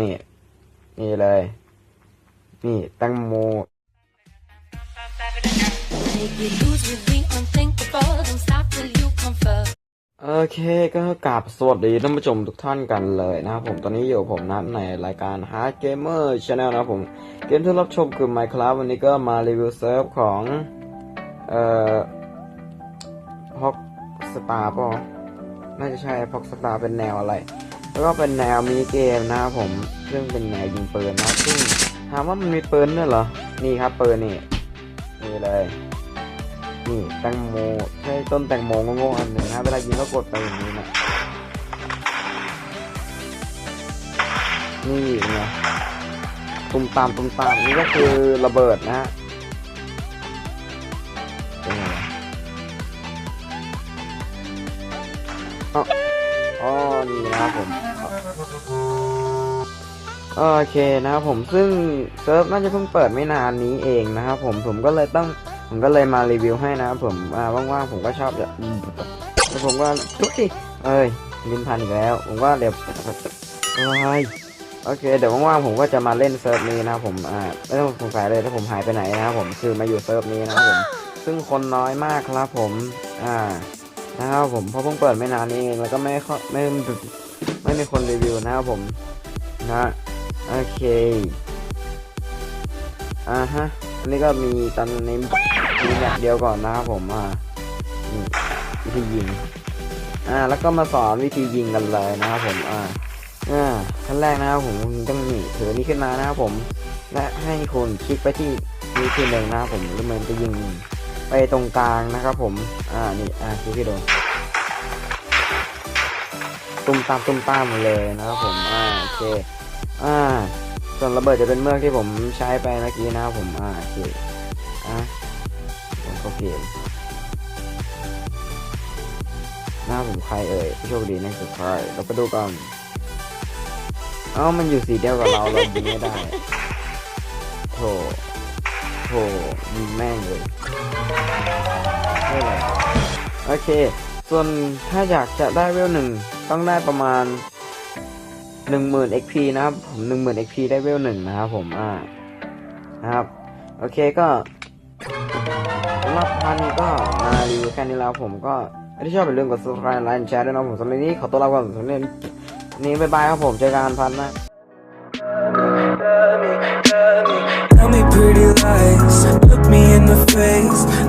นี่ นี่เลย นี่แตงโม โอเคก็กราบสวัสดีท่านผู้ชมทุกท่านกันเลยนะครับผมตอนนี้อยู่ผมนัดในรายการ Hard Gamer Channel นะครับผมเกมที่รับชมคือ Minecraft วันนี้ก็มารีวิวเซิร์ฟของ เอ่อพอกสตาร์ป่ะน่าจะใช่พอกสตาร์เป็นแนวอะไร แล้วก็เป็นแนวมีเกมนะครับผมซึ่งเป็นแนวยิงปืนนะซึ่งถามว่ามันมีปืนด้วยเหรอ นี่ครับปืนนี่นี่เลยนี่แตงโมใช่ต้นแตงโมโง่ๆอันหนึ่งนะเวลายิงก็กดไปอย่างนี้นะนี่ไงตุ้มตามตุ้มตามนี่ก็คือระเบิดนะฮะเป็นไงอ๋อ นะครับผมโอเคนะครับผมซึ่งเซิร์ฟน่าจะเพิ่งเปิดไม่นานนี้เองนะครับผมผมก็เลยต้องผมก็เลยมารีวิวให้นะครับผมว่างๆผมก็ชอบจะแล้วผมก็ทุกทีเอ้ยลินพันอีกแล้ว ผมก็เดี๋ยวโอ้ยโอเคเดี๋ยวว่างๆผมก็จะมาเล่นเซิร์ฟนี้นะครับผมอ่าไม่ต้องสงสัยเลยถ้าผมหายไปไหนนะครับผมคือมาอยู่เซิร์ฟนี้นะครับผมซึ่งคนน้อยมากครับผมอ่า นะครับผมเพราะเพิ่งเปิดไม่นานนี้เองแล้วก็ไม่ไม่ไม่มีคนรีวิวนะครับผมนะโอเคอ่าฮะอันนี้ก็มีตอนนี้ยิงอย่างเดียวก่อนนะครับผมอ่าวิธียิงอ่าแล้วก็มาสอนวิธียิงกันเลยนะครับผมอ่าอ่าขั้นแรกนะครับผมคุณต้องนี่ถือนี้ขึ้นมานะครับผม และให้คุณคลิกไปที่นี้ทีหนึ่งนะครับผมแล้วมันจะยิง ไปตรงกลางนะครับผม อ่า นี่ อ่าคลิกที่โดน ตุ้มตามตุ้มตามเลยนะครับผม อ่า โอเค อ่า ส่วนระเบิดจะเป็นเมือกที่ผมใช้ไปเมื่อกี้นะครับผม อ่า โอเค อะผมก็เกมหน้าผมใครเอ่ยผู้โชคดีนั่นคือใครเราไปดูกันเอ้ามันอยู่สีเดียวกับเราเรายิงไม่ได้โถ โถยิงแม่งเลยไม่เลยโอเค ส่วนถ้าอยากจะได้เวลหนึ่งต้องได้ประมาณหนึ่งหมื่น XP นะครับผมหนึ่งหมื่น XP ได้เวลหนึ่งนะครับผมอ่านะครับ โอเคก็สำหรับพันนี้ก็มารีวิวแค่นี้แล้วผมก็ถ้าที่ชอบอย่าลืมกด subscribe ไลค์แชร์ด้วยนะผมสำหรับนี้ขอตัวลาไปก่อนสำหรับนนี้บ๊ายบายครับผมเจอกันพันนะ Tell me pretty lies, look me in the face.